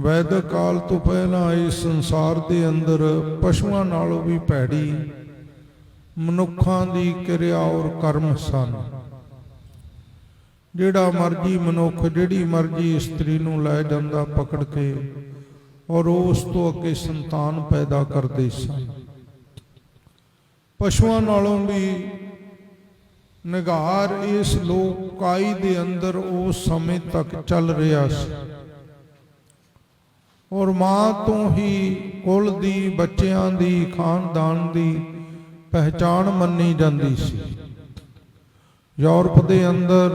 ਵੈਦਿਕ ਕਾਲ ਤੋਂ ਪਹਿਲਾਂ ਇਸ ਸੰਸਾਰ ਦੇ ਅੰਦਰ ਪਸ਼ੂਆਂ ਨਾਲੋਂ ਵੀ ਭੈੜੀ ਮਨੁੱਖਾਂ ਦੀ ਕਿਰਿਆ ਔਰ ਕਰਮ ਸਨ। ਜਿਹੜਾ ਮਰਜ਼ੀ ਮਨੁੱਖ, ਜਿਹੜੀ ਮਰਜ਼ੀ ਇਸਤਰੀ ਨੂੰ ਲੈ ਜਾਂਦਾ ਪਕੜ ਕੇ ਔਰ ਉਸ ਤੋਂ ਅੱਗੇ ਸੰਤਾਨ ਪੈਦਾ ਕਰਦੇ ਸਨ। ਪਸ਼ੂਆਂ ਨਾਲੋਂ ਵੀ ਨਿਗਾਰ ਇਸ ਲੋਕਾਈ ਦੇ ਅੰਦਰ ਉਸ ਸਮੇਂ ਤੱਕ ਚੱਲ ਰਿਹਾ ਸੀ। ਔਰ ਮਾਂ ਤੋਂ ਹੀ ਕੁਲ ਦੀ, ਬੱਚਿਆਂ ਦੀ, ਖਾਨਦਾਨ ਦੀ ਪਹਿਚਾਣ ਮੰਨੀ ਜਾਂਦੀ ਸੀ। ਯੂਰਪ ਦੇ ਅੰਦਰ,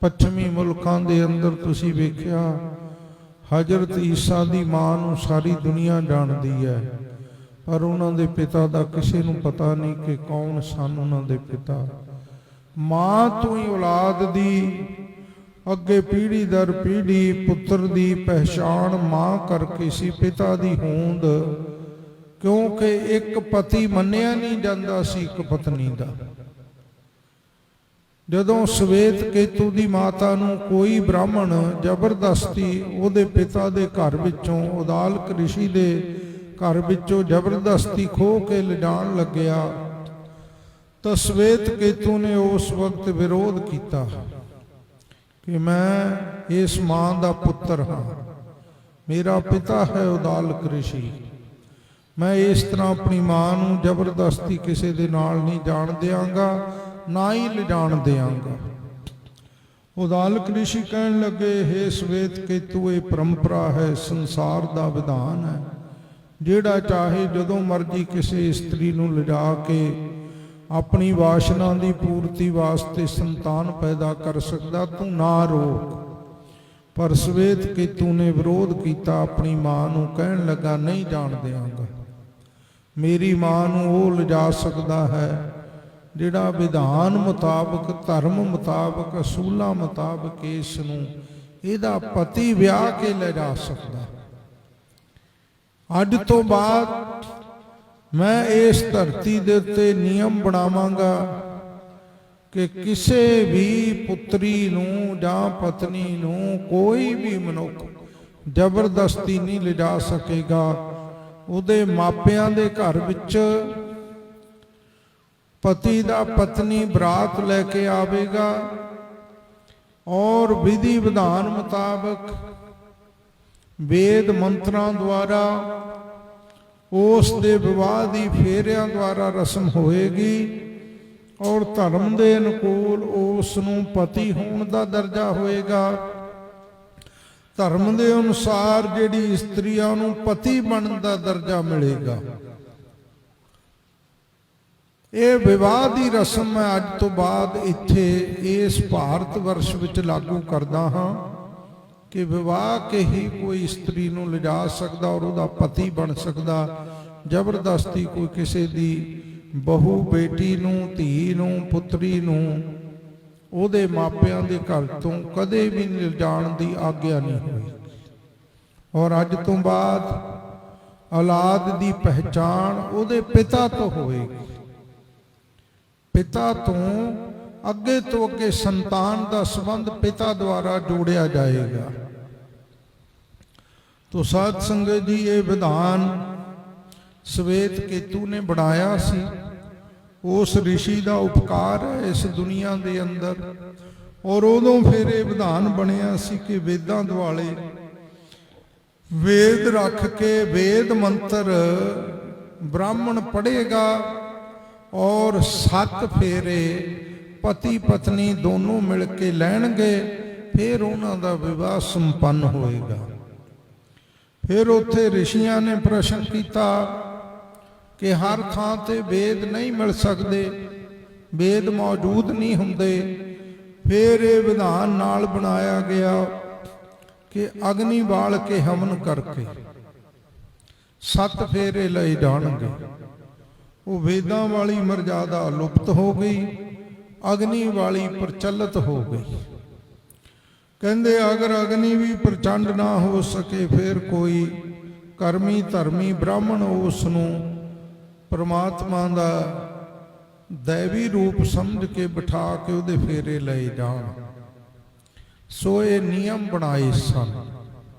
ਪੱਛਮੀ ਮੁਲਕਾਂ ਦੇ ਅੰਦਰ ਤੁਸੀਂ ਵੇਖਿਆ, ਹਜ਼ਰਤ ਈਸਾ ਦੀ ਮਾਂ ਨੂੰ ਸਾਰੀ ਦੁਨੀਆ ਜਾਣਦੀ ਹੈ। ਪਰ ਉਹਨਾਂ ਦੇ ਪਿਤਾ ਦਾ ਕਿਸੇ ਨੂੰ ਪਤਾ ਨਹੀਂ ਕਿ ਕੌਣ ਸਨ ਉਹਨਾਂ ਦੇ ਪਿਤਾ। ਮਾਂ ਤੋਂ ਹੀ ਔਲਾਦ ਦੀ ਅੱਗੇ ਪੀੜ੍ਹੀ ਦਰ ਪੀੜ੍ਹੀ ਪੁੱਤਰ ਦੀ ਪਹਿਚਾਣ ਮਾਂ ਕਰਕੇ ਸੀ ਪਿਤਾ ਦੀ ਹੋਂਦ। ਕਿਉਂਕਿ ਇੱਕ ਪਤੀ ਮੰਨਿਆ ਨਹੀਂ ਜਾਂਦਾ ਸੀ, ਇੱਕ ਪਤਨੀ ਦਾ। ਜਦੋਂ ਸਵੇਤ ਕੇਤੂ ਦੀ ਮਾਤਾ ਨੂੰ ਕੋਈ ਬ੍ਰਾਹਮਣ ਜ਼ਬਰਦਸਤੀ ਉਹਦੇ ਪਿਤਾ ਦੇ ਘਰ ਵਿੱਚੋਂ ਉਦਾਲਕ ਰਿਸ਼ੀ ਦੇ ਘਰ ਵਿੱਚੋਂ ਜ਼ਬਰਦਸਤੀ ਖੋਹ ਕੇ ਲਿਜਾਣ ਲੱਗਿਆ, ਤਾਂ ਸਵੇਤ ਕੇਤੂ ਨੇ ਉਸ ਵਕਤ ਵਿਰੋਧ ਕੀਤਾ। ਕਿ ਮੈਂ ਇਸ ਮਾਂ ਦਾ ਪੁੱਤਰ ਹਾਂ। ਮੇਰਾ ਪਿਤਾ ਹੈ ਉਦਾਲ ਕ੍ਰਿਸ਼ੀ ਮੈਂ ਇਸ ਤਰ੍ਹਾਂ ਆਪਣੀ ਮਾਂ ਨੂੰ ਜ਼ਬਰਦਸਤੀ ਕਿਸੇ ਦੇ ਨਾਲ ਨਹੀਂ ਜਾਣ ਦਿਆਂਗਾ, ਨਾ ਹੀ ਲਿਜਾਣ ਦਿਆਂਗਾ। ਉਦਾਲ ਕ੍ਰਿਸ਼ੀ ਕਹਿਣ ਲੱਗੇ हे ਸਵੇਤ ਕੇਤੂ ਇਹ ਪਰੰਪਰਾ ਹੈ, ਸੰਸਾਰ ਦਾ ਵਿਧਾਨ ਹੈ। ਜਿਹੜਾ ਚਾਹੇ ਜਦੋਂ ਮਰਜ਼ੀ ਕਿਸੇ ਇਸਤਰੀ ਨੂੰ ਲਿਜਾ ਕੇ ਆਪਣੀ ਵਾਸ਼ਨਾ ਦੀ ਪੂਰਤੀ ਵਾਸਤੇ ਸੰਤਾਨ ਪੈਦਾ ਕਰ ਸਕਦਾ, ਤੂੰ ਨਾ ਰੋਕ। ਪਰ ਸਵੇਤ ਕੇਤੂ ਨੇ ਵਿਰੋਧ ਕੀਤਾ, ਆਪਣੀ ਮਾਂ ਨੂੰ ਕਹਿਣ ਲੱਗਾ, ਨਹੀਂ ਜਾਣ ਦਿਆਂਗਾ। ਮੇਰੀ ਮਾਂ ਨੂੰ ਉਹ ਲਿਜਾ ਸਕਦਾ ਹੈ, ਜਿਹੜਾ ਵਿਧਾਨ ਮੁਤਾਬਕ, ਧਰਮ ਮੁਤਾਬਕ, ਅਸੂਲਾਂ ਮੁਤਾਬਕ ਇਸ ਨੂੰ, ਇਹਦਾ ਪਤੀ ਵਿਆਹ ਕੇ ਲੈ ਜਾ ਸਕਦਾ। ਅੱਜ ਤੋਂ ਬਾਅਦ ਮੈਂ ਇਸ ਧਰਤੀ ਦੇ ਉੱਤੇ ਨਿਯਮ ਬਣਾਵਾਂਗਾ ਕਿ ਕਿਸੇ ਵੀ ਪੁੱਤਰੀ ਨੂੰ ਜਾਂ ਪਤਨੀ ਨੂੰ ਕੋਈ ਵੀ ਮਨੁੱਖ ਜ਼ਬਰਦਸਤੀ ਨਹੀਂ ਲਿਜਾ ਸਕੇਗਾ। ਉਹਦੇ ਮਾਪਿਆਂ ਦੇ ਘਰ ਵਿੱਚ ਪਤੀ ਦਾ ਪਤਨੀ ਬਰਾਤ ਲੈ ਕੇ ਆਵੇਗਾ ਔਰ ਵਿਧੀ ਵਿਧਾਨ ਮੁਤਾਬਕ ਵੇਦ ਮੰਤਰਾਂ ਦੁਆਰਾ ਉਸ ਦੇ ਵਿਵਾਹ ਦੀ ਫੇਰਿਆਂ ਦੁਆਰਾ ਰਸਮ ਹੋਏਗੀ ਔਰ ਧਰਮ ਦੇ ਅਨੁਕੂਲ ਉਸ ਨੂੰ ਪਤੀ ਹੋਣ ਦਾ ਦਰਜਾ ਹੋਏਗਾ। ਧਰਮ ਦੇ ਅਨੁਸਾਰ ਜਿਹੜੀ ਇਸਤਰੀਆਂ ਨੂੰ ਪਤੀ ਬਣਨ ਦਾ ਦਰਜਾ ਮਿਲੇਗਾ। ਇਹ ਵਿਵਾਹ ਦੀ ਰਸਮ ਮੈਂ ਅੱਜ ਤੋਂ ਬਾਅਦ ਇੱਥੇ ਇਸ ਭਾਰਤ ਵਰਸ਼ ਵਿੱਚ ਲਾਗੂ ਕਰਦਾ ਹਾਂ। ਕਿ ਵਿਵਾਹ ਕੇ ਹੀ ਕੋਈ ਇਸਤਰੀ ਨੂੰ ਲਿਜਾ ਸਕਦਾ ਔਰ ਉਹਦਾ ਪਤੀ ਬਣ ਸਕਦਾ। ਜ਼ਬਰਦਸਤੀ ਕੋਈ ਕਿਸੇ ਦੀ ਬਹੂ, ਬੇਟੀ ਨੂੰ, ਧੀ ਨੂੰ, ਪੁੱਤਰੀ ਨੂੰ ਉਹਦੇ ਮਾਪਿਆਂ ਦੇ ਘਰ ਤੋਂ ਕਦੇ ਵੀ ਲਿਜਾਣ ਦੀ ਆਗਿਆ ਨਹੀਂ ਹੋਈ ਔਰ ਅੱਜ ਤੋਂ ਬਾਅਦ ਔਲਾਦ ਦੀ ਪਹਿਚਾਣ ਉਹਦੇ ਪਿਤਾ ਤੋਂ ਹੋਵੇਗੀ ਪਿਤਾ ਤੋਂ ਅੱਗੇ ਤੋਂ ਅੱਗੇ ਸੰਤਾਨ ਦਾ ਸੰਬੰਧ ਪਿਤਾ ਦੁਆਰਾ ਜੋੜਿਆ ਜਾਏਗਾ। ਤੋ ਸਾਧ ਸੰਗਤ ਜੀ ਇਹ ਵਿਧਾਨ ਸਵੇਤ ਕੇਤੂ ਨੇ ਬਣਾਇਆ ਸੀ। ਉਸ ઋષਿ ਦਾ ਉਪਕਾਰ ਹੈ ਇਸ ਦੁਨੀਆ ਦੇ ਅੰਦਰ। ਔਰ ਉਦੋਂ ਫਿਰ ਇਹ ਵਿਧਾਨ ਬਣਿਆ ਸੀ ਕਿ ਵੇਦਾਂ ਦੁਆਲੇ ਵੇਦ ਰੱਖ ਕੇ ਵੇਦ ਮੰਤਰ ਬ੍ਰਾਹਮਣ ਪੜ੍ਹੇਗਾ ਔਰ ਸੱਤ ਫੇਰੇ ਪਤੀ ਪਤਨੀ ਦੋਨੋਂ ਮਿਲ ਕੇ ਲੈਣਗੇ, ਫਿਰ ਉਹਨਾਂ ਦਾ ਵਿਵਾਹ ਸੰਪੰਨ ਹੋਏਗਾ। ਫਿਰ ਉੱਥੇ ਰਿਸ਼ੀਆਂ ਨੇ ਪ੍ਰਸ਼ਨ ਕੀਤਾ ਕਿ ਹਰ ਥਾਂ ਤੇ ਵੇਦ ਨਹੀਂ ਮਿਲ ਸਕਦੇ, ਵੇਦ ਮੌਜੂਦ ਨਹੀਂ ਹੁੰਦੇ। ਫਿਰ ਇਹ ਵਿਧਾਨ ਨਾਲ ਬਣਾਇਆ ਗਿਆ ਕਿ ਅਗਨੀ ਬਾਲ ਕੇ ਹਵਨ ਕਰਕੇ ਸੱਤ ਫੇਰੇ ਲਏ ਜਾਣਗੇ। ਉਹ ਵੇਦਾਂ ਵਾਲੀ ਮਰਜ਼ਾਦਾ ਲੁਪਤ ਹੋ ਗਈ, ਅਗਨੀ ਵਾਲੀ ਪ੍ਰਚਲਿਤ ਹੋ ਗਈ। ਕਹਿੰਦੇ, ਅਗਰ ਅਗਨੀ ਵੀ ਪ੍ਰਚੰਡ ਨਾ ਹੋ ਸਕੇ, ਫਿਰ ਕੋਈ ਕਰਮੀ ਧਰਮੀ ਬ੍ਰਾਹਮਣ ਉਸ ਨੂੰ ਪ੍ਰਮਾਤਮਾ ਦਾ ਦੈਵੀ ਰੂਪ ਸਮਝ ਕੇ ਬਿਠਾ ਕੇ ਉਹਦੇ ਫੇਰੇ ਲਏ ਜਾਣ। ਸੋ ਇਹ ਨਿਯਮ ਬਣਾਏ ਸਨ।